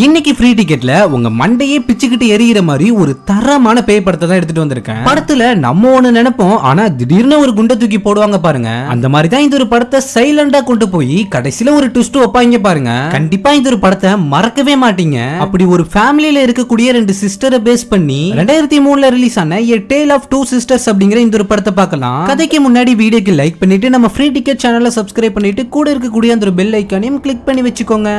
இன்னைக்கு ஃப்ரீ டிக்கெட்ல உங்க மண்டையே பிச்சுக்கிட்டு எரியிற மாதிரி ஒரு தரமான பேய் படத்தை தான் எடுத்துட்டு வந்திருக்கேன். படத்துல நம்ம ஒண்ணு நினைப்போம் ஆனா திடீர்னு ஒரு குண்டை தூக்கி போடுவாங்க பாருங்க. அந்த மாதிரி தான் இந்த ஒரு படத்தை சைலண்டா கொண்டு போய் கடைசியில ஒரு ட்விஸ்ட் வைப்பாங்க பாருங்க. கண்டிப்பா இந்த ஒரு படத்தை மறக்கவே மாட்டீங்க. அப்படி ஒரு ஃபேமிலியில இருக்கக்கூடிய ரெண்டு சிஸ்டரை பேஸ் பண்ணி ரெண்டாயிரத்தி மூணுல ரிலீஸ் ஆன a tale of two sisters அப்படிங்கிற இந்த ஒரு படத்தை பார்க்கலாம். கதைக்கு முன்னாடி வீடியோக்கு லைக் பண்ணிட்டு நம்ம ஃப்ரீ டிக்கெட் சேனலை சப்ஸ்கிரைப் பண்ணிட்டு கூட இருக்கக்கூடிய அந்த ஒரு பெல் ஐக்கானையும் கிளிக் பண்ணி வச்சுக்கோங்க.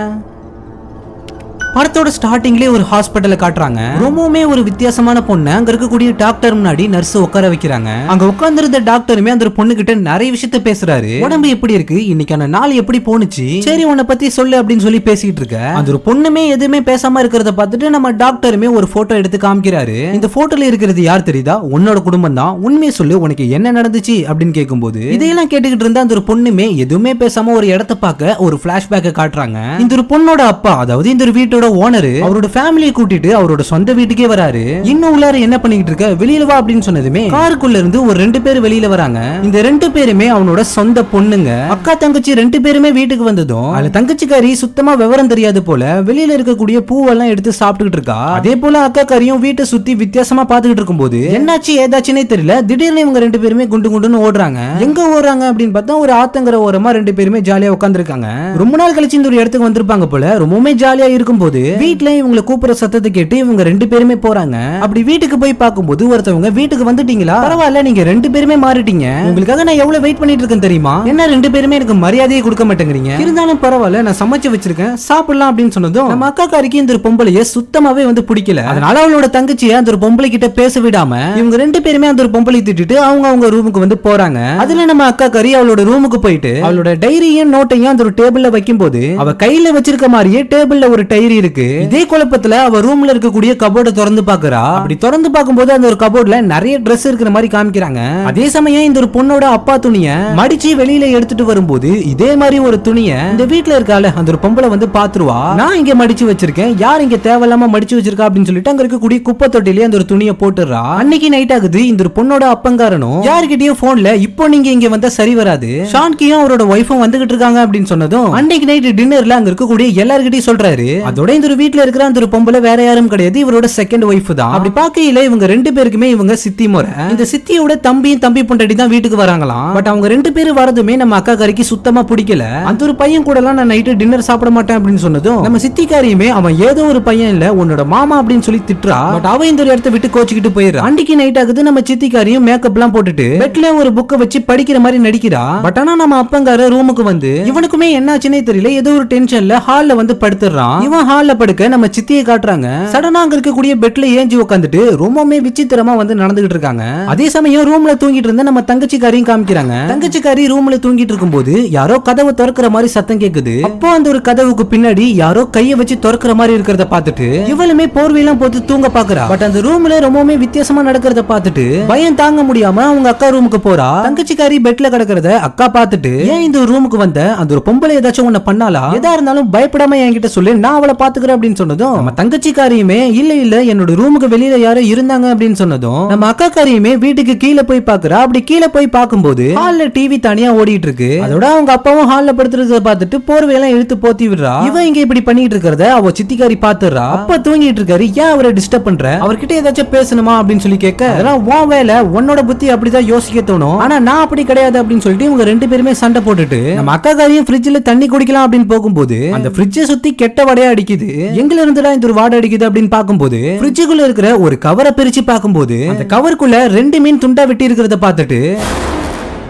படத்தோட ஸ்டார்டிங்லேயே ஒரு ஹாஸ்பிட்டலை காட்டுறாங்க. ரொம்பவுமே ஒரு வித்தியாசமான பொண்ணு. அங்க இருக்கக்கூடிய டாக்டர் முன்னாடி நர்ஸ் உட்கார வைக்கிறாங்க. அங்க உட்கார்ந்திருந்த டாக்டருமே அந்த ஒரு பொண்ணு கிட்ட நிறைய விஷயத்த பேசுறாரு. உடம்பு எப்படி இருக்கு? இன்னைக்கான நாள் எப்படி போனுச்சு சரி உன்னை பத்தி சொல்லு அப்படின்னு சொல்லி பேசிட்டு இருக்க. அந்த ஒரு பொண்ணுமே எதுவுமே பேசாம இருக்கிறத பார்த்துட்டு நம்ம டாக்டருமே ஒரு போட்டோ எடுத்து காமிக்கிறாரு. இந்த போட்டோல இருக்கிறது யார் தெரியுதா? உன்னோட குடும்பம் தான். உண்மையை சொல்லு உனக்கு என்ன நடந்துச்சு அப்படின்னு கேட்கும்போது இதையெல்லாம் கேட்டுக்கிட்டு இருந்த அந்த ஒரு பொண்ணுமே எதுவுமே பேசாம ஒரு இடத்த பார்க்க ஒரு பிளாஷ்பேக்கை காட்டுறாங்க. இந்த ஒரு பொண்ணோட அப்பா அதாவது இந்த ஒரு வீட்டோட ஓனர் அவரோட ஃபேமிலியை கூட்டிட்டு அவரோட சொந்த வீட்டுக்கே வராரு. இன்னும் உள்ளார என்ன பண்ணிக்கிட்டு இருக்க? வெளியில வா அப்படின்னு சொன்னதுமே காருக்குள்ள இருந்து ஒரு ரெண்டு பேர் வெளியில வராங்க. இந்த ரெண்டு பேருமே அவனோட சொந்த பொண்ணுங்க. அக்கா தங்கச்சி ரெண்டு பேருமே வீட்டுக்கு வந்ததும் அதுல தங்கச்சிக்காரி சுத்தமா விவரம் தெரியாது போல வெளியில இருக்கக்கூடிய பூவெல்லாம் எடுத்து சாப்பிட்டுக்கிட்டு இருக்கா. அதே போல அக்கா காரியும் வீட்டை சுத்தி வித்தியாசமா பாத்துக்கிட்டு இருக்கும்போது என்னாச்சு ஏதாச்சுன்னே தெரியல. திடீர்னு இவங்க ரெண்டு பேருமே குண்டு குண்டுன்னு ஓடுறாங்க. எங்க ஓடுறாங்க அப்படின்னு பார்த்தா ஒரு ஆத்தங்கர ஓரமா ரெண்டு பேருமே ஜாலியா உட்காந்துருக்காங்க ரொம்ப நாள் கழிச்சு இந்த ஒரு இடத்துக்கு வந்திருப்பாங்க போல ரொம்பவுமே ஜாலியா இருக்கும் போது போது வீட்ல இவங்களை கூப்பிடுற சத்தத்தை கேட்டு இவங்க ரெண்டு பேருமே போறாங்க. அப்படி வீட்டுக்கு போய் பார்க்கும்போது ஒருத்தவங்க வீட்டுக்கு வந்துட்டீங்களா? பரவாயில்ல நீங்க ரெண்டு பேருமே மாறிட்டீங்க. உங்களுக்காக நான் எவ்வளவு வெயிட் பண்ணிட்டு இருக்கேன் தெரியுமா? என்ன ரெண்டு பேருமே எனக்கு மரியாதையை கொடுக்க மாட்டேங்கிறீங்க? இருந்தாலும் பரவாயில்ல நான் சமைச்சு வச்சிருக்கேன். சாப்பிடலாம் அப்படின்னு சொன்னதும் நம்ம அக்கா காரிக்கு இந்த ஒரு பொம்பளைய சுத்தமாவே வந்து பிடிக்கல. அதனால அவளோட தங்கச்சியை அந்த ஒரு பொம்பளை கிட்ட பேச விடாம இவங்க ரெண்டு பேருமே அந்த ஒரு பொம்பளை திட்டிட்டு அவங்க அவங்க ரூமுக்கு வந்து போறாங்க. அதுல நம்ம அக்கா கறி அவளோட ரூமுக்கு போயிட்டு அவளோட டைரியும் நோட்டையும் அந்த ஒரு டேபிள்ல வைக்கும் போது அவ கையில வச்சிருக்க மாதிரியே டேபிள்ல ஒரு டைரி இருக்கு. இதே குழப்பத்துல அவ ரூம்ல இருக்கக்கூடிய கபோர்டை திறந்து பாக்குறா அப்படி திறந்து பார்க்கும்போது அந்த ஒரு கபோர்ட்ல நிறைய Dress இருக்கிற மாதிரி காமிக்கிறாங்க. அதே சமயம் இந்த ஒரு பொண்ணோட அப்பா துணிய மடிச்சு வெளியில எடுத்துட்டு வரும்போது இதே மாதிரி ஒரு துணிய இந்த வீட்ல இருக்கால அந்த ஒரு பொம்பளை வந்து பாத்துருவா நான் இங்க மடிச்சு வச்சிருக்கேன். யார் இங்க தேவையில்லாம மடிச்சு வச்சிருக்கா? அப்படின்னு சொல்லிட்டு அங்க இருக்கக்கூடிய குப்பை தொட்டிலே அந்த ஒரு துணியை போட்டுறா அன்னைக்கு நைட் ஆகுது. இந்த ஒரு பொண்ணோட அப்பங்காரனும் யார்கிட்டயும் போன்ல இப்போ நீங்க இங்க வந்தா சரி வராது. ஷான்கியும் அவரோட ஒய்ஃபும் வந்துகிட்டு இருக்காங்க அப்படின்னு சொன்னதும் அன்னைக்கு நைட் டின்னர்ல அங்க இருக்கக்கூடிய எல்லார்கிட்டயும் சொல்றாரு. அதோட இந்த ஒரு வீட்ல இருக்கிற அந்த ஒரு பொம்பளை வேற யாரும் கிடையாது. இவரோட செகண்ட் ஒய்ஃப் தான். அப்படி பார்க்கையில இவங்க ரெண்டு பேருக்குமே இவங்க சித்தி முறை. இந்த சித்தியோட தம்பியும் தம்பி பொண்டாட்டி தான் வீட்டுக்கு வராங்களாம். பட் அவங்க ரெண்டு பேரும் வரதுமே நம்ம அக்கா கறிக்கு சுத்தமா பிடிக்கல. அந்த ஒரு பையன் கூட எல்லாம் நான் நைட்டு டின்னர் சாப்பிட மாட்டேன் அப்படின்னு சொன்னதும் நம்ம சித்திக்காரியுமே அவன் ஏதோ ஒரு பையன் இல்ல உன்னோட மாமா அப்படின்னு சொல்லி திட்டுறா. பட் அவன் இந்த ஒரு இடத்த விட்டு கோச்சிக்கிட்டு போயிடுறா. அன்னைக்கு நைட் ஆகுது நம்ம சித்திக்காரியும் மேக்கப் எல்லாம் போட்டுட்டு பெட்ல ஒரு புக்கை வச்சு படிக்கிற மாதிரி நடிக்கிறா. பட் ஆனா நம்ம அப்பங்கார ரூமுக்கு வந்து இவனுக்குமே என்னாச்சுன்னே தெரியல ஏதோ ஒரு டென்ஷன்ல ஹால்ல வந்து படுத்துறான். இவன் ஹாலில் படுக்க நம்ம சித்தியை காட்டுறாங்க. சடனா அங்க இருக்கக்கூடிய பெட்ல ஏஞ்சி உட்காந்துட்டு ரொம்பவுமே விசித்திரமா வந்து நடந்துகிட்டு இருக்காங்க. அதே சமயம் ரூம்ல தூங்கிட்டு இருந்த நம்ம தங்கச்சிக்காரியும் காமிக்கிறாங்க. தங்கச்சிக்காரி ரூம்ல தூங்கிட்டு இருக்கும் போது யாரோ கதவை திறக்கிற மாதிரி சத்தம் கேக்குது. அப்போ அந்த ஒரு கதவுக்கு பின்னாடி யாரோ கையை வச்சு திறக்கிற மாதிரி இருக்கிறத பார்த்துட்டு இவளுமே போர்வையெல்லாம் போட்டு தூங்க பாக்குறா பட் அந்த ரூம்ல ரொம்பவுமே வித்தியாசமா நடக்கிறத பார்த்துட்டு பயம் தாங்க முடியாம அவங்க அக்கா ரூமுக்கு போறா. தங்கச்சிக்காரி பெட்ல கிடக்கிறத அக்கா பார்த்துட்டு ஏன் இந்த ரூமுக்கு வந்த? அந்த ஒரு பொம்பளை ஏதாச்சும் உன்ன பண்ணாலா எதா இருந்தாலும் பயப்படாம என்கிட்ட சொல்லு. நான் அவளை பாத்துக்கிறேன் அப்படின்னு சொன்னதும் நம்ம தங்கச்சிக்காரியுமே இல்ல இல்ல என்னோட ரூமுக்கு வெளியில யாரோ இருந்தாங்க அப்படின்னு சொன்னதும் நம்ம அக்கா காரியுமே வீட்டுக்கு கீழே போய் பாக்குறா. அப்படி கீழே போய் பார்க்கும்போது ஹால்ல டிவி தனியா ஓடிட்டு இருக்கு அதோட அவங்க அப்பாவும் ஹால்ல படுத்துறத பார்த்துட்டு போர்வையெல்லாம் இழுத்து போத்தி விடுறா. இவன் இங்க இப்படி பண்ணிட்டு இருக்கிறத அவ சித்திக்காரி பாத்துறா. அப்ப தூங்கிட்டு இருக்காரு. ஏன் அவரை டிஸ்டர்ப் பண்ற? அவர்கிட்ட ஏதாச்சும் பேசணுமா? அப்படின்னு சொல்லி கேட்க அதெல்லாம் உன் வேலை. உன்னோட புத்தி அப்படிதான் யோசிக்க தோணும். ஆனா நான் அப்படி கிடையாது அப்படின்னு சொல்லிட்டு இவங்க ரெண்டு பேருமே சண்டை போட்டுட்டு நம்ம அக்கா காரியும் ஃப்ரிட்ஜ்ல தண்ணி குடிக்கலாம் அப்படின்னு போகும்போது அந்த ஃப்ரிட்ஜை சுத்தி கெட்ட வடையா அடிக்குது. எங்க இருந்துடா இந்த ஒரு வாடை அடிக்குது அப்படின்னு பார்க்கும்போது ஃப்ரிட்ஜுக்குள்ள இருக்கிற ஒரு கவரை பிரிச்சு பார்க்கும்போது அந்த கவருக்குள்ள ரெண்டு மீன் துண்டா வெட்டி இருக்கிறத பார்த்துட்டு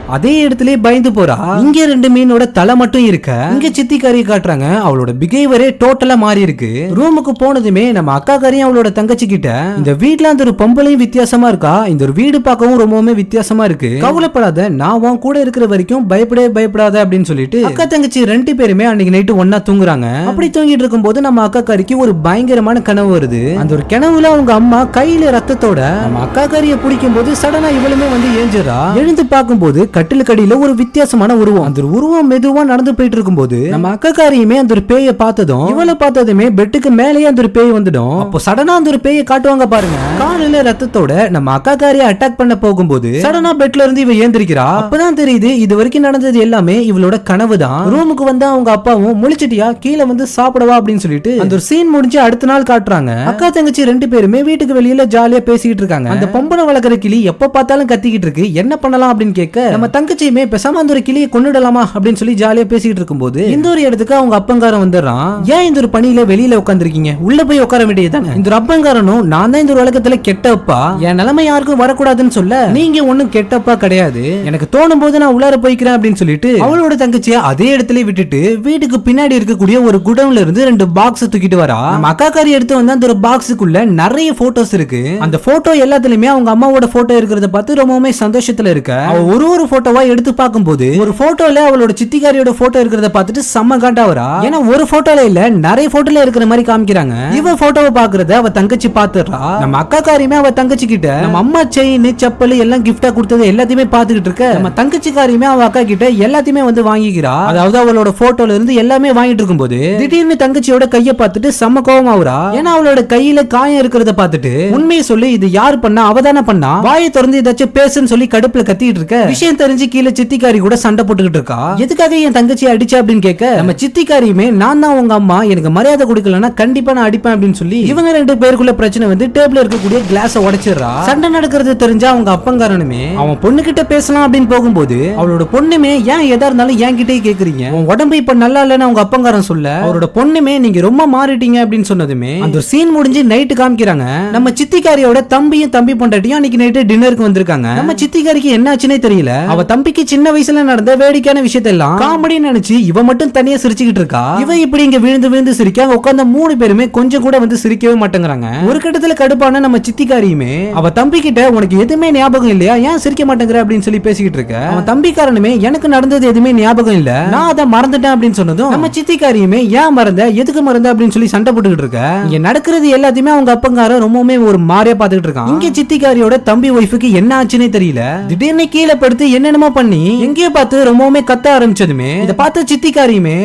அதே இடத்துல பயந்து போறா. இங்க ரெண்டு மீனோட தலை மட்டும் இருக்க. இங்க சித்தி கறி காட்டுறாங்க. அவளோட பிஹேவியரே டோட்டலா மாறி இருக்கு. ரூமுக்கு போனதுமே நம்ம அக்கா கறியும் அவளோட தங்கச்சி கிட்ட இந்த வீட்ல அந்த ஒரு பொம்பளையும் வித்தியாசமா இருக்கா? இந்த ஒரு வீடு பார்க்கவும் ரொம்பவுமே வித்தியாசமா இருக்கு. கவலைப்படாத நான் உன் கூட இருக்கிற வரைக்கும் பயப்படவே பயப்படாத அப்படின்னு சொல்லிட்டு அக்கா தங்கச்சி ரெண்டு பேருமே அன்னைக்கு நைட்டு ஒன்னா தூங்குறாங்க. அப்படி தூங்கிட்டு இருக்கும்போது நம்ம அக்கா கறிக்கு ஒரு பயங்கரமான கனவு வருது. அந்த ஒரு கனவுல அவங்க அம்மா கையில ரத்தத்தோட நம்ம அக்கா கறியை பிடிக்கும் போது சடனா இவளுமே வந்து ஏஞ்சிடா எழுந்து பார்க்கும்போது கட்டிலுக்கடியில ஒரு வித்தியாசமான உருவம். அந்த உருவம் மெதுவா நடந்து போயிட்டு இருக்கும்போது நம்ம அக்கக்காரியுமே அந்த ஒரு பேயை பார்த்ததும் இவளை பார்த்ததுமே பெட்டுக்கு மேலேயே அந்த ஒரு பேய் வந்துடும். அப்போ சடனா அந்த ஒரு பேயை காட்டுவாங்க பாருங்க. காலையில ரத்தத்தோட நம்ம அக்காக்காரியை அட்டாக் பண்ண போகும்போது சடனா பெட்ல இருந்து இவ ஏந்திரிக்கிறா. அப்பதான் தெரியுது இது வரைக்கும் நடந்தது எல்லாமே இவளோட கனவு தான். ரூமுக்கு வந்து அவங்க அப்பாவும் முழிச்சிட்டியா கீழே வந்து சாப்பிடவா அப்படின்னு சொல்லிட்டு அந்த ஒரு சீன் முடிஞ்சு அடுத்த நாள் காட்டுறாங்க. அக்கா தங்கச்சி ரெண்டு பேருமே வீட்டுக்கு வெளியில ஜாலியா பேசிக்கிட்டு இருக்காங்க. அந்த பொம்பளை வளர்க்குற கிளி எப்ப பார்த்தாலும் கத்திக்கிட்டு இருக்கு. என்ன பண்ணலாம் அப்படின்னு கேட்க நம்ம தங்கச்சியுமே பெசாம அந்த ஒரு கிளியை கொண்டுடலாமா அப்படின்னு சொல்லி ஜாலியா பேசிட்டு இருக்கும்போது இந்த ஒரு இடத்துக்கு அவங்க அப்பங்காரன் வந்துடுறான். ஏன் இந்த ஒரு பணியில வெளியில உட்காந்துருக்கீங்க உள்ள போய் உட்கார வேண்டியதுதானே? இந்த ஒரு அப்பங்காரனும் நான் தான் இந்த ஒரு உலகத்துல கெட்டப்பா? என் நிலைமை யாருக்கும் வரக்கூடாதுன்னு சொல்ல நீங்க ஒண்ணும் கெட்டப்பா கிடையாது. எனக்கு தோணும் போது நான் உள்ளார போய்க்கிறேன் அப்படின்னு சொல்லிட்டு அவளோட தங்கச்சியை அதே இடத்துல விட்டுட்டு வீட்டுக்கு பின்னாடி இருக்கக்கூடிய ஒரு குடவுன்ல இருந்து ரெண்டு பாக்ஸ் தூக்கிட்டு வரா. நம்ம அக்காக்காரி எடுத்து வந்து அந்த ஒரு பாக்ஸுக்குள்ள நிறைய போட்டோஸ் இருக்கு. அந்த போட்டோ எல்லாத்துலயுமே அவங்க அம்மாவோட போட்டோ இருக்கிறத பார்த்து ரொம்பவுமே சந்தோஷத்துல இருக்க. ஒரு ஒரு போட்டோவா எடுத்து பார்க்கும்போது ஒரு போட்டோல அவளோட சித்திக்காரியோட போட்டோ இருக்கிறத பார்த்துட்டு செம்ம காண்டா வரா ஏன்னா ஒரு போட்டோல இல்ல நிறைய போட்டோல இருக்கிற மாதிரி காமிக்கிறாங்க. இவ போட்டோவை பாக்குறத அவ தங்கச்சி பாத்துறா நம்ம அக்காக்காரியுமே அவ தங்கச்சி கிட்ட நம்ம அம்மா செயின் செப்பல் எல்லாம் கிஃப்டா கொடுத்தது எல்லாத்தையுமே பாத்துக்கிட்டு இருக்க. நம்ம தங்கச்சிக்காரியுமே அவ அக்கா கிட்ட எல்லாத்தையுமே வந்து வாங்கிக்கிறா. அதாவது அவளோட போட்டோல இருந்து எல்லாமே வாங்கிட்டு இருக்கும்போது திடீர்னு தங்கச்சியோட கைய பார்த்துட்டு செம்ம கோவம் ஆகுறா ஏன்னா அவளோட கையில காயம் இருக்கிறத பார்த்துட்டு உண்மையை சொல்லி இது யார் பண்ணா அவதான பண்ணா? வாயை திறந்து ஏதாச்சும் பேசுன்னு சொல்லி கடுப்புல கத்திட்டு இருக்க. விஷயம் தெரிஞ்சு கீழே சித்திக்காரி கூட சண்டை போட்டுக்கிட்டு இருக்கா? எதுக்காக என் தங்கச்சி அடிச்சா அப்படின்னு கேட்க நம்ம சித்திக்காரியுமே நான் தான் உங்க அம்மா எனக்கு மரியாதை கொடுக்கலன்னா கண்டிப்பா நான் அடிப்பேன் அப்படின்னு சொல்லி இவங்க ரெண்டு பேருக்குள்ள பிரச்சனை வந்து டேபிள் இருக்கக்கூடிய கிளாஸ் உடைச்சிடுறா. சண்டை நடக்கிறது தெரிஞ்சா அவங்க அப்பங்காரனுமே அவன் பொண்ணு கிட்ட பேசலாம் அப்படின்னு போகும்போது அவளோட பொண்ணுமே ஏன் எதா இருந்தாலும் என் கிட்டே கேக்குறீங்க? உன் உடம்பு இப்ப நல்லா இல்லைன்னு அவங்க அப்பங்காரன் சொல்ல அவரோட பொண்ணுமே நீங்க ரொம்ப மாறிட்டீங்க அப்படின்னு சொன்னதுமே அந்த சீன் முடிஞ்சு நைட்டு காமிக்கிறாங்க. நம்ம சித்திக்காரியோட தம்பியும் தம்பி பொண்டாட்டியும் அன்னைக்கு நைட்டு டின்னருக்கு வந்திருக்காங்க. நம்ம சித்திக்காரிக்கு என்ன தெரியல. அவ தம்பிக்கு சின்ன வயசுல நடந்த வேடிக்கையான விஷயத்தெல்லாம் காமெடின்னு நினைச்சு இவ மட்டும் தனியா சிரிச்சுக்கிட்டு இருக்கா? இவ இப்படி இங்க விழுந்து விழுந்து சிரிக்க உட்கார்ந்த மூணு பேருமே கொஞ்சம் கூட வந்து சிரிக்கவே மாட்டேங்கிறாங்க. ஒரு கட்டத்துல கடுப்பான நம்ம சித்திக்காரியுமே அவ தம்பி கிட்ட உனக்கு எதுவுமே ஞாபகம் இல்லையா? ஏன் சிரிக்க மாட்டேங்கிற? அப்படின்னு சொல்லி பேசிக்கிட்டு இருக்க. அவன் தம்பிக்காரனுமே எனக்கு நடந்தது எதுவுமே ஞாபகம் இல்ல. நான் அதை மறந்துட்டேன் அப்படின்னு சொன்னதும் நம்ம சித்திக்காரியுமே ஏன் மறந்த? எதுக்கு மறந்த? அப்படின்னு சொல்லி சண்டை போட்டுக்கிட்டு இருக்க. இங்க நடக்கிறது எல்லாத்தையுமே அவங்க அப்பங்காரன் ரொம்பவுமே ஒரு மாதிரியா பாத்துக்கிட்டு இருக்கான். இங்க சித்திக்காரியோட தம்பி ஒய்ஃபுக்கு என்ன ஆச்சுன்னே தெரியல. திடீர்னு கீழே படுத்து என்னென்னமோ பண்ணி எங்கேயோ பார்த்து ரொம்பவுமே கத்த ஆரம்பிச்சதுமே இதை பார்த்து சித்திக்காரியுமே.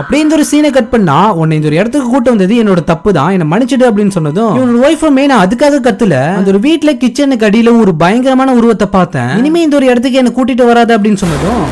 அப்படியே இந்த ஒரு சீனை கட் பண்ணா உன்னை இந்த ஒரு இடத்துக்கு கூட்டு வந்தது என்னோட தப்பு தான் என்ன மன்னிச்சிடு அப்படின்னு சொன்னதும் இவனோட ஒய்ஃபுமே நான் அதுக்காக கத்துல. அந்த ஒரு வீட்டுல கிச்சனுக்கு அடியில ஒரு பயங்கரமான உருவத்தை பார்த்தேன். இனிமே இந்த ஒரு இடத்துக்கு என்ன கூட்டிட்டு வராது அப்படின்னு சொன்னதும்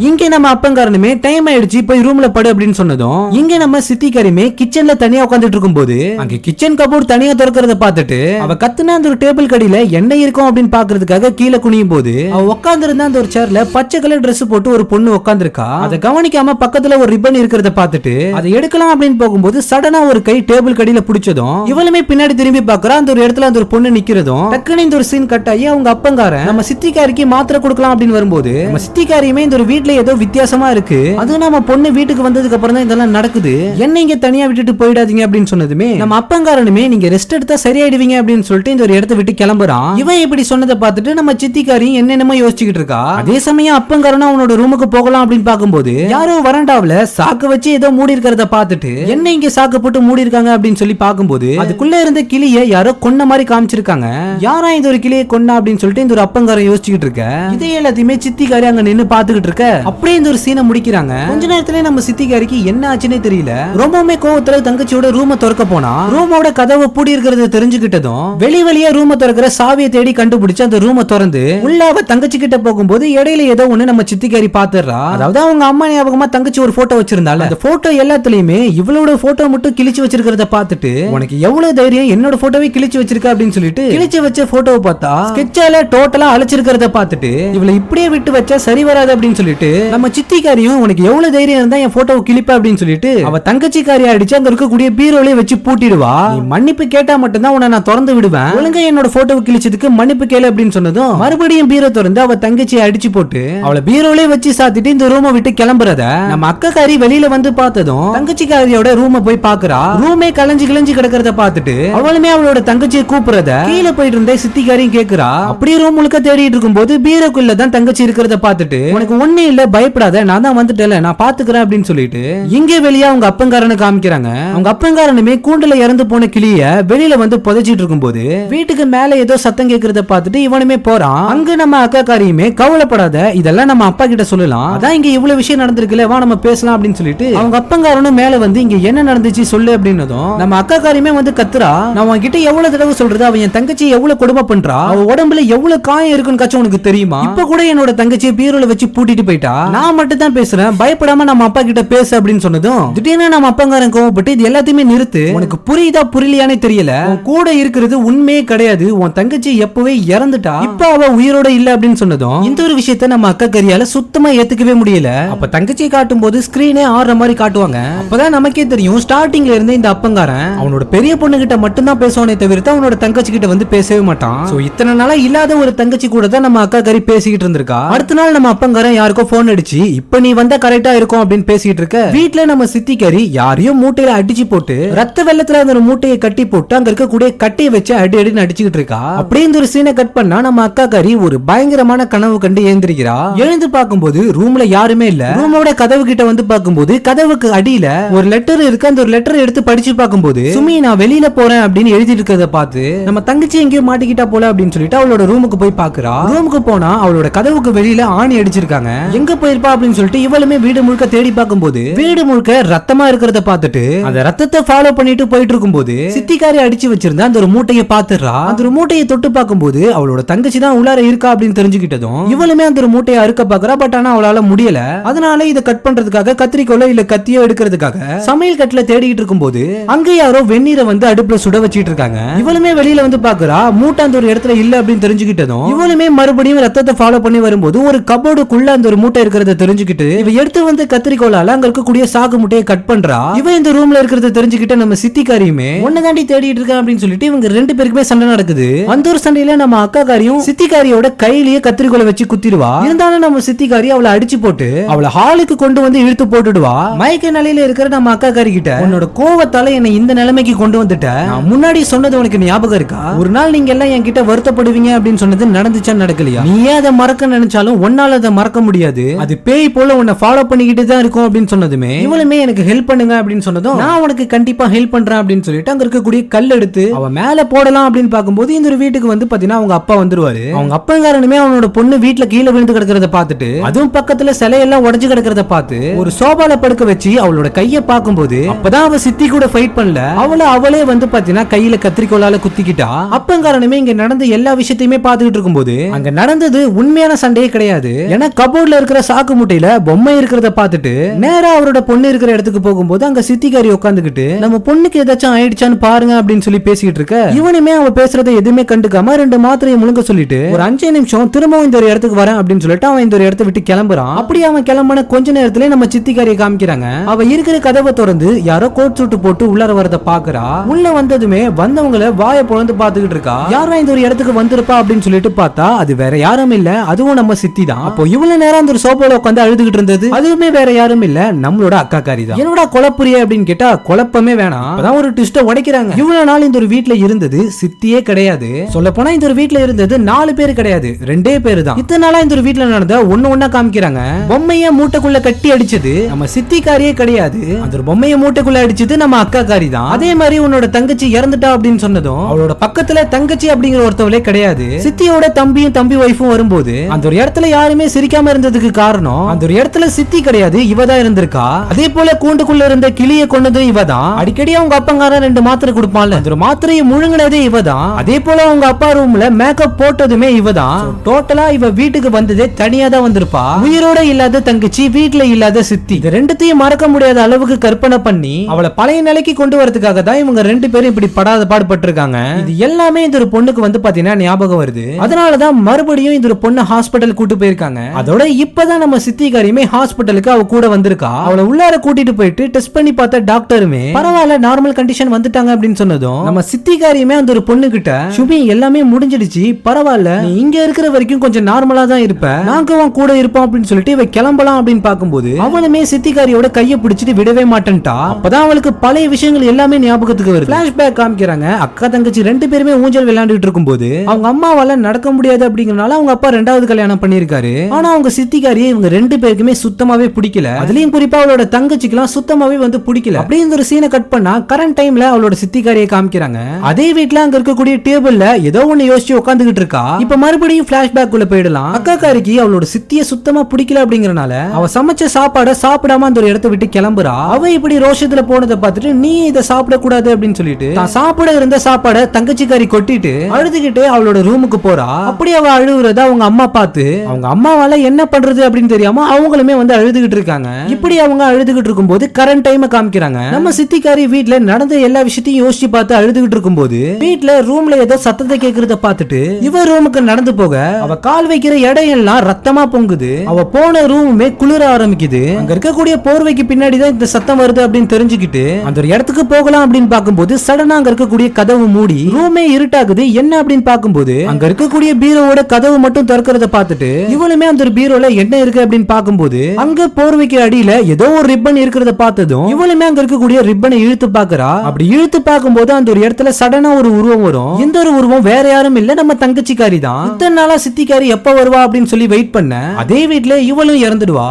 இங்க நம்ம அப்பங்காரனுமே டைம் ஆயிடுச்சு போய் ரூம்ல படு அப்படின்னு சொன்னதும் இங்க நம்ம சித்திக்காரியுமே கிச்சன்ல தனியா உட்காந்துட்டு இருக்கும்போது அங்க கிச்சன் கபோர்ட் தனியா திறக்கிறத பார்த்துட்டு அவ கத்துனா அந்த ஒரு டேபிள் கடியில என்ன இருக்கும் அப்படின்னு பாக்குறதுக்காக கீழே குனியும் போது அவ உட்கார்ந்து அந்த ஒரு சேர்ல பச்சை கலர் ட்ரெஸ் போட்டு ஒரு பொண்ணு உட்காந்துருக்கா அதை கவனிக்காம பக்கத்துல ஒரு ரிப்பன் இருக்கிறத பார்த்துட்டு அதை எடுக்கலாம் அப்படின்னு போகும்போது சடனா ஒரு கை டேபிள் கடியில பிடிச்சதும் இவளுமே பின்னாடி திரும்பி பாக்குறா அந்த ஒரு இடத்துல அந்த ஒரு பொண்ணு நிக்கிறதும் டக்குனு இந்த ஒரு சீன் கட் ஆகி அவங்க அப்பங்காரன் நம்ம சித்திக்காரிக்கு மாத்திரை கொடுக்கலாம் அப்படின்னு வரும்போது நம்ம சித்திக்காரியுமே இந்த ஒரு வீட்ல ஏதோ வித்தியாசமா இருக்கு. அது நம்ம பொண்ணு வீட்டுக்கு வந்ததுக்கு அப்புறம் தான் இதெல்லாம் நடக்குது. என்ன இங்க தனியா விட்டுட்டு போயிடாதீங்க அப்படின்னு சொன்னதுமே நம்ம அப்பங்காரனுமே நீங்க ரெஸ்ட் எடுத்தா சரியாயிடுவீங்க அப்படின்னு சொல்லிட்டு இந்த ஒரு இடத்த விட்டு கிளம்புறான். இவன் இப்படி சொன்னதை பார்த்துட்டு நம்ம சித்திக்காரியும் என்னென்னமோ யோசிச்சுக்கிட்டு இருக்கா. அதே சமயம் அப்பங்காரனும் அவனோட ரூமுக்கு போகலாம் அப்படின்னு பார்க்கும்போது யாரோ வராண்டாவுல சாக்கு வச்சு ஏதோ மூடி இருக்கிறத பார்த்துட்டு என்ன இங்க சாக்கு போட்டு மூடி இருக்காங்க அப்படின்னு சொல்லி பார்க்கும்போது அதுக்குள்ள இருந்த கிளிய யாரோ கொன்ன மாதிரி காமிச்சிருக்காங்க. யாரா இந்த ஒரு கிளியை கொன்னா? அப்படின்னு சொல்லிட்டு இந்த ஒரு அப்பங்காரன் யோசிச்சுக்கிட்டு இருக்க. இதே எல்லாத்தையுமே சித்திக்காரி அங்க நின்னு பாத்துக்கிட்டு இருக்க. அப்படியே இந்த ஒரு சீனை முடிக்கிறாங்க. கொஞ்ச நேரத்துல நம்ம சித்திகாரிக்கு என்ன ஆச்சுன்னே தெரியல. ரொம்பவுமே கோவத்துல தங்கச்சியோட ரூம திறக்க போனா ரூமோட கதவை பூடி இருக்கிறத தெரிஞ்சுக்கிட்டதும் வெளி வெளியே ரூம திறக்கிற சாவியை தேடி கண்டுபிடிச்சு அந்த ரூம திறந்து உள்ள அவ தங்கச்சி கிட்ட போகும்போது இடையில ஏதோ ஒண்ணு நம்ம சித்திகாரி பாத்துறா. அதாவது அவங்க அம்மா ஞாபகமா தங்கச்சி ஒரு போட்டோ வச்சிருந்தால. அந்த போட்டோ எல்லாத்துலயுமே இவளோட போட்டோ மட்டும் கிழிச்சு வச்சிருக்கிறத பாத்துட்டு உனக்கு எவ்வளவு தைரியம் என்னோட போட்டோவே கிழிச்சு வச்சிருக்க அப்படின்னு சொல்லிட்டு கிழிச்சு வச்ச போட்டோவை பார்த்தா ஸ்கெட்சால டோட்டலா அழைச்சிருக்கிறத பாத்துட்டு இவளை இப்படியே விட்டு வச்சா சரி வராது அப்படின்னு சொல்லிட்டு நம்ம சித்திக்காரியும் உனக்கு எவ்வளவு தைரியம் இருந்தா என் போட்டோவை கிளிப்ப அப்படின்னு சொல்லிட்டு அவ தங்கச்சிக்காரி அடிச்சு அங்க இருக்கக்கூடிய பீரோலயே வச்சு பூட்டிடுவா. மன்னிப்பு கேட்டா மட்டும்தான் உன்னை நான் திறந்து விடுவேன். ஒழுங்கா என்னோட போட்டோவை கிழிச்சதுக்கு மன்னிப்பு கேளு அப்படின்னு சொன்னதும் மறுபடியும் பீரோ திறந்து அவ தங்கச்சியை அடிச்சு போட்டு அவளை பீரோலயே வச்சு சாத்திட்டு இந்த ரூமை விட்டு கிளம்புறத நம்ம அக்கக்காரி வெளியில வந்து பார்த்ததும் தங்கச்சிக்காரியோட ரூமை போய் பாக்குறா. ரூமே கலைஞ்சு கிழிஞ்சு கிடக்கிறத பார்த்துட்டு அவளுமே அவளோட தங்கச்சியை கூப்பிடுறத கீழே போயிட்டு இருந்தே சித்திக்காரியும் கேக்குறா. அப்படியே ரூம் முழுக்க தேடிட்டு இருக்கும்போது பீரோக்குள்ள தான் தங்கச்சி இருக்கிறத பார்த்துட்டு உனக்கு ஒண்ணு இல்ல பயப்படாத. நான் தான் வந்துட்டேல நான் பாத்துக்கிறேன் அப்படின்னு சொல்லிட்டு இங்கே வெளியே அவங்க அப்பங்காரனு காமிக்கிறாங்க. அவங்க அப்பங்காரனுமே கூண்டுல இறந்து போன கிளிய வெளியில வந்து புதைச்சிட்டு இருக்கும் போது வீட்டுக்கு மேல ஏதோ சத்தம் கேக்குறத பார்த்துட்டு இவனுமே போறான். அங்க நம்ம அக்கா காரியுமே கவலைப்படாத. இதெல்லாம் நம்ம அப்பா கிட்ட சொல்லலாம். அதான் இங்க இவ்வளவு விஷயம் நடந்திருக்குல்ல வா நம்ம பேசலாம் அப்படின்னு சொல்லிட்டு அவங்க அப்பங்காரனும் மேல வந்து இங்க என்ன நடந்துச்சு சொல்லு அப்படின்னதும் நம்ம அக்கா காரியுமே வந்து கத்துறா. நான் உன்கிட்ட எவ்வளவு தடவை சொல்றது? அவன் என் தங்கச்சி எவ்வளவு கொடுமை பண்றா? அவ உடம்புல எவ்வளவு காயம் இருக்குன்னு கச்சம் உனக்கு தெரியுமா? இப்ப கூட என்னோட தங்கச்சியை பீரோல வச்சு பூட்டிட்டு போயிட்டு. நான் மட்டும் தான் பேசுறேன். பயப்படாம நம்ம அப்பா கிட்ட பேசு அப்படின்னு சொன்னதும் திடீர்னு நம்ம அப்பங்காரன் கோவப்பட்டு இது எல்லாத்தையுமே நிறுத்து. உனக்கு புரியுதா புரியலையானே தெரியல. உன் கூட இருக்கிறது உண்மையே கிடையாது. உன் தங்கச்சி எப்பவே இறந்துட்டா? இப்ப அவ உயிரோட இல்ல அப்படின்னு சொன்னதும் இந்த ஒரு விஷயத்த நம்ம அக்கா கரியால சுத்தமா ஏத்துக்கவே முடியல. அப்ப தங்கச்சியை காட்டும் போது ஸ்கிரீனே ஆடுற மாதிரி காட்டுவாங்க. அப்பதான் நமக்கே தெரியும். ஸ்டார்டிங்ல இருந்தே இந்த அப்பங்காரன் அவனோட பெரிய பொண்ணு கிட்ட மட்டும்தான் பேசுவானே தவிர்த்து அவனோட தங்கச்சி கிட்ட வந்து பேசவே மாட்டான். சோ இத்தனை நாளா இல்லாத ஒரு தங்கச்சி கூட தான் நம்ம அக்கா கறி பேசிக்கிட்டு இருந்திருக்கா? அடுத்த நாள் நம்ம அப்பங்காரன் யாருக்கோ போன் அடிச்சு இப்ப நீ வந்தா கரெக்டா இருக்கும் அப்படின்னு பேசிட்டு இருக்க. வீட்ல நம்ம சித்தி கறி யாரையும் மூட்டையில அடிச்சு போட்டு ரத்த வெள்ளத்துல அந்த மூட்டையை கட்டி போட்டு அங்க இருக்கக்கூடிய கட்டியை வச்சு அடி அடின்னு அடிச்சுக்கிட்டு இருக்கா? அப்படியே இந்த ஒரு சீனை கட் பண்ணா நம்ம அக்கா கறி ஒரு பயங்கரமான கனவு கண்டு எழுந்திருக்கிறா. எழுந்து பார்க்கும்போது ரூம்ல யாருமே இல்ல. ரூமோட கதவு கிட்ட வந்து பார்க்கும்போது கதவுக்கு அடியில ஒரு லெட்டர் இருக்கு. அந்த ஒரு லெட்டர் எடுத்து படிச்சு பார்க்கும்போது சுமி நான் வெளியில போறேன் அப்படின்னு எழுதி இருக்கிறத பார்த்து நம்ம தங்கச்சி எங்கேயோ மாட்டிக்கிட்டா போல அப்படின்னு சொல்லிட்டு அவளோட ரூமுக்கு போய் பாக்குறா ரூமுக்கு போனா அவளோட கதவுக்கு வெளியில ஆணி அடிச்சிருக்காங்க. எங்க போயிருப்பா அப்படின்னு சொல்லிட்டு இவளுமே வீடு முழுக்க தேடி பார்க்கும்போது வீடு முழுக்க ரத்தமா இருக்கிறத பார்த்துட்டு அந்த ரத்தத்தை ஃபாலோ பண்ணிட்டு போயிட்டு இருக்கும்போது சித்திக்காரி அடிச்சு வச்சிருந்த அந்த ஒரு மூட்டையை பாத்துறா அந்த ஒரு மூட்டையை தொட்டு பார்க்கும்போது அவளோட தங்கச்சி தான் உள்ளார இருக்கா அப்படின்னு தெரிஞ்சுக்கிட்டதும் இவளுமே அந்த ஒரு மூட்டையை அறுக்க பாக்குறா பட் ஆனா அவளால முடியல. அதனால இதை கட் பண்றதுக்காக கத்திரிக்கோலோ இல்ல கத்தியோ எடுக்கிறதுக்காக சமையல் கட்டுல தேடிட்டு இருக்கும்போது அங்க யாரோ வெந்நீரை வந்து அடுப்புல சுட வச்சிட்டு இருக்காங்க. இவளுமே வெளியில வந்து பாக்குறா மூட்டை அந்த ஒரு இடத்துல இல்ல அப்படின்னு தெரிஞ்சுக்கிட்டதும் இவளுமே மறுபடியும் ரத்தத்தை ஃபாலோ பண்ணி வரும்போது ஒரு கபோர்டுக்குள்ள அந்த ஒரு மூட்டை இருக்கிறத தெரிஞ்சுக்கிட்டு இவ எடுத்து வந்து கத்திரிக்கோலால அங்க இருக்கக்கூடிய சாகு முட்டையை கட் பண்றா? இவன் இந்த ரூம்ல இருக்கிறத தெரிஞ்சுக்கிட்டு நம்ம சித்திக்காரியுமே ஒன்னு தாண்டி தேடிட்டு இருக்கா? அப்படின்னு சொல்லிட்டு இவங்க ரெண்டு பேருக்குமே சண்டை நடக்குது. அந்த ஒரு சண்டையில நம்ம அக்காக்காரியும் சித்திக்காரியோட கையிலேயே கத்திரிக்கோலை வச்சு குத்திடுவா. இருந்தாலும் நம்ம சித்திக்காரி அவளை அடிச்சு போட்டு அவளை ஹாலுக்கு கொண்டு வந்து இழுத்து போட்டுடுவா. மயக்க நிலையில இருக்கிற நம்ம அக்காக்காரி கிட்ட உன்னோட கோவத்தால என்னை இந்த நிலைமைக்கு கொண்டு வந்துட்ட. முன்னாடி சொன்னது உனக்கு ஞாபகம் இருக்கா? ஒரு நாள் நீங்க எல்லாம் என்கிட்ட வருத்தப்படுவீங்க அப்படின்னு சொன்னது நடந்துச்சா நடக்கலையா? நீ ஏன் அதை மறக்க நினைச்சாலும் உன்னால அதை மறக்க முடியாது. அது? பேய் போல உன்னை ஃபாலோ பண்ணிக்கிட்டு தான் இருக்கும் அப்படின்னு சொன்னதுமே இவளுமே எனக்கு ஹெல்ப் பண்ணுங்க அப்படின்னு சொன்னதும் நான் உனக்கு கண்டிப்பா ஹெல்ப் பண்றேன் அப்படின்னு சொல்லிட்டு அங்க இருக்கக்கூடிய கல் எடுத்து அவ மேல போடலாம் அப்படின்னு பார்க்கும்போது இந்த ஒரு வீட்டுக்கு வந்து பாத்தீங்கன்னா அவங்க அப்பா வந்துருவாரு. அவங்க அப்பங்காரனுமே அவனோட பொண்ணு வீட்டுல கீழே விழுந்து கிடக்கிறத பார்த்துட்டு அதுவும் பக்கத்துல சிலையெல்லாம் உடஞ்சு கிடக்கிறத பார்த்து ஒரு சோபால படுக்க வச்சு அவளோட கைய பார்க்கும்போது அப்பதான் அவ சித்தி கூட ஃபைட் பண்ணல. அவள அவளே வந்து பாத்தீங்கன்னா கையில கத்திரிக்கோலால குத்திக்கிட்டா. அப்பங்காரனுமே இங்க நடந்த எல்லா விஷயத்தையுமே பார்த்துக்கிட்டு இருக்கும்போது அங்க நடந்தது உண்மையான சண்டையே கிடையாது. ஏன்னா கபோர்ட்ல இருக்கிற சாக்கு முட்டையில பொம்மை இருக்கிறத பார்த்துட்டு நேரா அவரோட பொண்ணு இருக்கிற இடத்துக்கு போகும்போது அங்க சித்திகாரி உட்காந்துக்கிட்டு நம்ம பொண்ணுக்கு ஏதாச்சும் ஆயிடுச்சான்னு பாருங்க அப்படின்னு சொல்லி பேசிக்கிட்டு இருக்க இவனுமே அவ பேசுறதை எதுவுமே கண்டுக்காம ரெண்டு மாத்திரையை முழுங்க சொல்லிட்டு ஒரு அஞ்சு நிமிஷம் திரும்பவும் இந்த ஒரு இடத்துக்கு வரேன் அப்படின்னு சொல்லிட்டு அவன் இந்த ஒரு இடத்த விட்டு கிளம்புறான். அப்படி அவன் கிளம்பின கொஞ்ச நேரத்துல நம்ம சித்திக்காரியை காமிக்கிறாங்க. அவ இருக்கிற கதவை திறந்து யாரோ கோட் சூட்டு போட்டு உள்ளார வரத பாக்குறா உள்ள வந்ததுமே வந்தவங்கள வாயை பொழந்து பாத்துக்கிட்டு இருக்கா. யாரும் இந்த ஒரு இடத்துக்கு வந்திருப்பா அப்படின்னு சொல்லிட்டு பார்த்தா அது வேற யாரும் இல்ல அதுவும் நம்ம சித்தி தான் அப்போ இவ்வளவு நேரம் ஒரு சோபால உட்காந்து அழுதுகிட்டு இருந்தது. அதுவுமே வேற யாரும் இல்ல. நம்மளோட அக்கா காரி தான் என்னோட குழப்புரிய அப்படின்னு கேட்டா குழப்பமே வேணாம். அதான் ஒரு ட்விஸ்ட உடைக்கிறாங்க. இவ்வளவு நாள் இந்த ஒரு வீட்ல இருந்தது சித்தியே கிடையாது. சொல்ல போனா இந்த ஒரு வீட்ல இருந்தது நாலு பேர் கிடையாது ரெண்டே பேர் தான் இத்தனை நாளா இந்த ஒரு வீட்ல நடந்த ஒண்ணு ஒண்ணா காமிக்கிறாங்க. பொம்மைய மூட்டைக்குள்ள கட்டி அடிச்சது நம்ம சித்திக்காரியே கிடையாது. அந்த ஒரு பொம்மைய மூட்டைக்குள்ள அடிச்சது நம்ம அக்கா காரி தான் அதே மாதிரி உன்னோட தங்கச்சி இறந்துட்டா அப்படின்னு சொன்னதும் அவளோட பக்கத்துல தங்கச்சி அப்படிங்கிற ஒருத்தவளே கிடையாது. சித்தியோட தம்பியும் தம்பி ஒய்ஃபும் வரும்போது அந்த ஒரு இடத்துல யாருமே சிரிக்காம இருந்ததுக்கு காரணம் அந்த ஒரு இடத்துல சித்தி கிடையாது இவ தான் இருந்திருக்கா? அதே போல கூண்டுக்குள்ள இருந்த கிளிய கொண்டதும் இவ தான். அடிக்கடி அவங்க அப்பங்காரன் ரெண்டு மாத்திரை கொடுப்பான்ல. அந்த ஒரு மாத்திரையை முழுங்கினதே இவ தான். அதே போல அவங்க அப்பா ரூம்ல மேக்கப் போட்டதுமே இவ தான். டோட்டலா இவ வீட்டுக்கு வந்ததே தனியா தான் வந்திருப்பா. உயிரோட இல்லாத தங்கச்சி வீட்டுல இல்லாத சித்தி. இது ரெண்டுத்தையும் மறக்க முடியாத அளவுக்கு கற்பனை பண்ணி அவளை பழைய நிலைக்கு கொண்டு வரதுக்காக தான் இவங்க ரெண்டு பேரும் இப்படி படாத பாடுபட்டிருக்காங்க. இது எல்லாமே இந்த ஒரு பொண்ணுக்கு வந்து பாத்தீங்கன்னா ஞாபகம் வருது. அதனாலதான் மறுபடியும் இந்த ஒரு பொண்ணு ஹாஸ்பிட்டல் கூட்டு போயிருக்காங்க. அதோட இப்பதான் நம்ம சித்திகாரியுமே ஹாஸ்பிட்டலுக்கு அவ கூட வந்திருக்கா. அவளை உள்ளார கூட்டிட்டு போயிட்டு டெஸ்ட் பண்ணி பார்த்த டாக்டருமே பரவாயில்ல நார்மல் கண்டிஷன் வந்துட்டாங்க அப்படின்னு சொன்னதும் நம்ம சித்திகாரியுமே அந்த ஒரு பொண்ணு கிட்ட சுபி எல்லாமே முடிஞ்சிடுச்சு பரவாயில்ல நீ இங்க இருக்கிற வரைக்கும் கொஞ்சம் நார்மலா தான் இருப்ப நாங்க உன் கூட இருப்போம் அப்படின்னு சொல்லிட்டு இவ கிளம்பலாம் அப்படின்னு பார்க்கும்போது அவனுமே சித்திகாரியோட கைய பிடிச்சிட்டு விடவே மாட்டேன்ட்டா. அப்பதான் அவளுக்கு பழைய விஷயங்கள் எல்லாமே ஞாபகத்துக்கு வருது. பிளாஷ்பேக் காமிக்கிறாங்க. அக்கா தங்கச்சி ரெண்டு பேருமே ஊஞ்சல் விளையாண்டுட்டு இருக்கும்போது அவங்க அம்மாவால நடக்க முடியாது அப்படிங்கறனால அவங்க அப்பா ரெண்டாவது கல்யாணம் பண்ணிருக்காரு ஆனா அவங்க சித்தி அதிகாரியை இவங்க ரெண்டு பேருக்குமே சுத்தமாவே பிடிக்கல. அதுலயும் குறிப்பா அவளோட தங்கச்சிக்கெல்லாம் சுத்தமாவே வந்து பிடிக்கல. அப்படியே இந்த ஒரு சீனை கட் பண்ணா கரண்ட் டைம்ல அவளோட சித்திகாரியை காமிக்கிறாங்க. அதே வீட்டுல அங்க இருக்கக்கூடிய டேபிள்ல ஏதோ ஒண்ணு யோசிச்சு உட்காந்துகிட்டு இருக்கா. இப்ப மறுபடியும் பிளாஷ்பேக் உள்ள போயிடலாம். அக்காக்காரிக்கு அவளோட சித்திய சுத்தமா பிடிக்கல அப்படிங்கறனால அவ சமைச்ச சாப்பாடை சாப்பிடாம அந்த ஒரு இடத்த விட்டு கிளம்புறா. அவ இப்படி ரோஷத்துல போனதை பார்த்துட்டு நீ இதை சாப்பிட கூடாது அப்படின்னு சொல்லிட்டு தான் சாப்பிட இருந்த சாப்பாடை தங்கச்சிக்காரி கொட்டிட்டு அழுதுகிட்டு அவளோட ரூமுக்கு போறா. அப்படி அவ அழுகுறத அவங்க அம்மா பார்த்து அவங்க அம்மாவால என்ன பண்றது அப்படின்னு தெரியாம அவங்களுமே வந்து அழுதுகிட்டு இருக்காங்க. இப்படி அவங்க அழுதுகிட்டு இருக்கும்போது கரண்ட் டைம் காமிக்கிறாங்க. நம்ம சித்திக்காரி வீட்டுல நடந்த எல்லா விஷயத்தையும் யோசிச்சு பார்த்து அழுதுகிட்டு இருக்கும்போது வீட்டுல ரூம்ல ஏதோ சத்தத்தை கேக்குறத பார்த்துட்டு இவ ரூமுக்கு நடந்து போக அவ கால் வைக்கிற இடம் எல்லாம் ரத்தமா பொங்குது. அவ போன ரூமுமே குளிர ஆரம்பிக்குது. அங்க இருக்கக்கூடிய போர்வைக்கு பின்னாடி தான் இந்த சத்தம் வருது அப்படின்னு தெரிஞ்சுக்கிட்டு அந்த ஒரு இடத்துக்கு போகலாம் அப்படின்னு பார்க்கும்போது சடனா அங்க இருக்கக்கூடிய கதவு மூடி ரூமே இருட்டாகுது. என்ன அப்படின்னு பார்க்கும்போது அங்க இருக்கக்கூடிய பீரோவோட கதவு மட்டும் திறக்கிறத பார்த்துட்டு இவளுமே அந்த ஒரு பீரோல என்ன இருக்கு அப்படின்னு பார்க்கும்போது அங்க போர்வைக்கு அடியில ஏதோ ஒரு ரிப்பன் இருக்கிறத பார்த்ததும் இவளுமே அங்க இருக்கக்கூடிய ரிப்பனை இழுத்து பாக்குறா அப்படி இழுத்து பார்க்கும்போது அந்த ஒரு இடத்துல சடனா ஒரு உருவம் வரும். இந்த ஒரு உருவம்? வேற யாரும் இல்ல. நம்ம தங்கச்சிக்காரி தான். இத்தனை நாளா சித்திக்காரி எப்ப வருவா அப்படின்னு சொல்லி வெயிட் பண்ண அதே வீட்ல இவளும் இறந்துடுவா.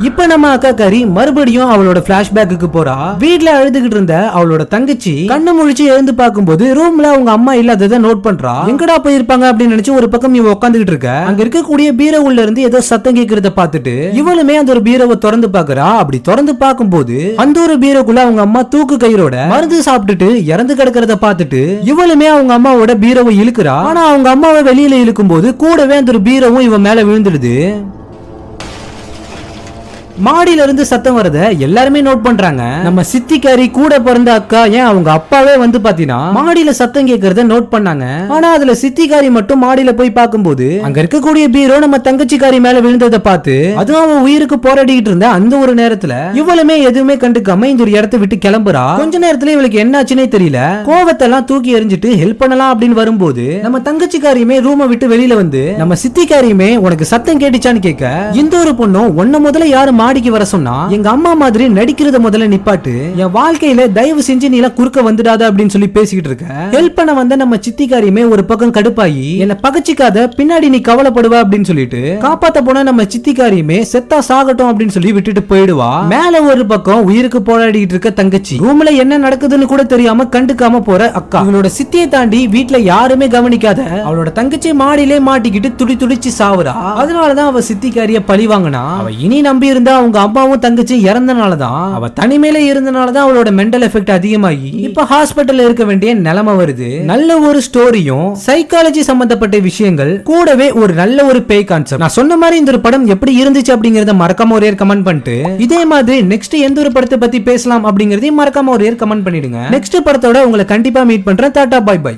இப்ப நம்ம அக்கா கரி மறுபடியும் அவளோட பிளாஷ்பேக்கு போறா. வீட்ல அழுதுகிட்டு இருந்த அவளோட தங்கச்சி கண்ணு முழிச்சு எழுந்து பார்க்கும்போது ரூம்ல அவங்க அம்மா இல்லாததை நோட் பண்றா. எங்கடா போயிருப்பாங்க அப்படின்னு நினைச்சு ஒரு பக்கம் இவ உட்காந்துக்கிட்டு இருக்க. அங்க இருக்கக்கூடிய பீரோவுல இருந்து ஏதோ சத்தம் கேக்குறத பார்த்துட்டு இவளுமே அந்த ஒரு பீரோவை திறந்து பாக்குறா அப்படி திறந்து பார்க்கும்போது அந்த ஒரு பீரோக்குள்ள அவங்க அம்மா தூக்கு கயிறோட மருந்து சாப்பிட்டுட்டு இறந்து கிடக்கிறத பார்த்துட்டு இவளுமே அவங்க அம்மாவோட பீரோவை இழுக்கிறா. ஆனா அவங்க அம்மாவை வெளியில இழுக்கும் போது கூடவே அந்த ஒரு பீரோவும் இவன் மேல விழுந்துடுது. மாடியில இருந்து சத்தம் வரத எல்லாருமே நோட் பண்றாங்க. நம்ம சித்திக்காரி கூட பிறந்த அக்கா ஏன் அவங்க அப்பாவே வந்து பாத்தீங்கன்னா மாடியில சத்தம் கேக்குறத நோட் பண்ணாங்க. ஆனா அதுல சித்திக்காரி மட்டும் மாடியில போய் பார்க்கும்போது அங்க இருக்கக்கூடிய பீரோ நம்ம தங்கச்சிக்காரி மேல விழுந்ததை பார்த்து அதுவும் அவன் உயிருக்கு போராடிக்கிட்டு இருந்த அந்த ஒரு நேரத்துல இவளுமே எதுவுமே கண்டுக்காம இந்த ஒரு இடத்த விட்டு கிளம்புறா. கொஞ்ச நேரத்துல இவளுக்கு என்னாச்சுன்னே தெரியல. கோவத்தை எல்லாம் தூக்கி எறிஞ்சிட்டு ஹெல்ப் பண்ணலாம் அப்படின்னு வரும்போது நம்ம தங்கச்சிக்காரியுமே ரூமை விட்டு வெளியில வந்து நம்ம சித்திக்காரியுமே உனக்கு சத்தம் கேட்டுச்சான்னு கேட்க இந்த ஒரு பொண்ணும் உன்ன முதல்ல யாரும் மாடிக்கு வர சொன்னா எங்க அம்மா மாதிரி நடிக்கிறத முதல்ல நிப்பாட்டு. என் வாழ்க்கையில தயவு செஞ்சு நீ எல்லாம் குறுக்க வந்துடாத அப்படின்னு சொல்லி பேசிக்கிட்டு இருக்க. ஹெல்ப் பண்ண வந்த நம்ம சித்திக்காரியுமே ஒரு பக்கம் கடுப்பாயி என்ன பகச்சிக்காத பின்னாடி நீ கவலைப்படுவ அப்படின்னு சொல்லிட்டு காப்பாத்த போன நம்ம சித்திக்காரியுமே செத்தா சாகட்டும் அப்படின்னு சொல்லி விட்டுட்டு போயிடுவா. மேல ஒரு பக்கம் உயிருக்கு போராடிட்டு இருக்க தங்கச்சி. ரூம்ல என்ன நடக்குதுன்னு கூட தெரியாம கண்டுக்காம போற அக்கா. அவளோட சித்தியை தாண்டி வீட்டுல யாருமே கவனிக்காத அவளோட தங்கச்சி மாடியிலே மாட்டிக்கிட்டு துடி துடிச்சு சாவுறா. அதனாலதான் அவ சித்திக்காரிய பழி வாங்கினா. அவ இனி நம்பி இருந்தா அவங்க அம்மாவும் தங்கச்சி இறந்தனாலதான் அவ தனிமையில இருந்தனாலதான் அவளோட மென்டல் எஃபெக்ட் அதிகமாகி இப்ப ஹாஸ்பிட்டல்ல இருக்க வேண்டிய நிலைமை வருது. நல்ல ஒரு ஸ்டோரியும் சைக்காலஜி சம்பந்தப்பட்ட விஷயங்கள் கூடவே ஒரு நல்ல ஒரு பேய் கான்செப்ட் நான் சொன்ன மாதிரி இந்த ஒரு படம் எப்படி இருந்துச்சு அப்படிங்கறத மறக்காம ஒரு கமெண்ட் பண்ணிட்டு இதே மாதிரி நெக்ஸ்ட் எந்த ஒரு படத்தை பத்தி பேசலாம் அப்படிங்கறதையும் மறக்காம ஒரு கமெண்ட் பண்ணிடுங்க. நெக்ஸ்ட் படத்தோட உங்களை கண்டிப்பா மீட் பண்றேன். Tata bye by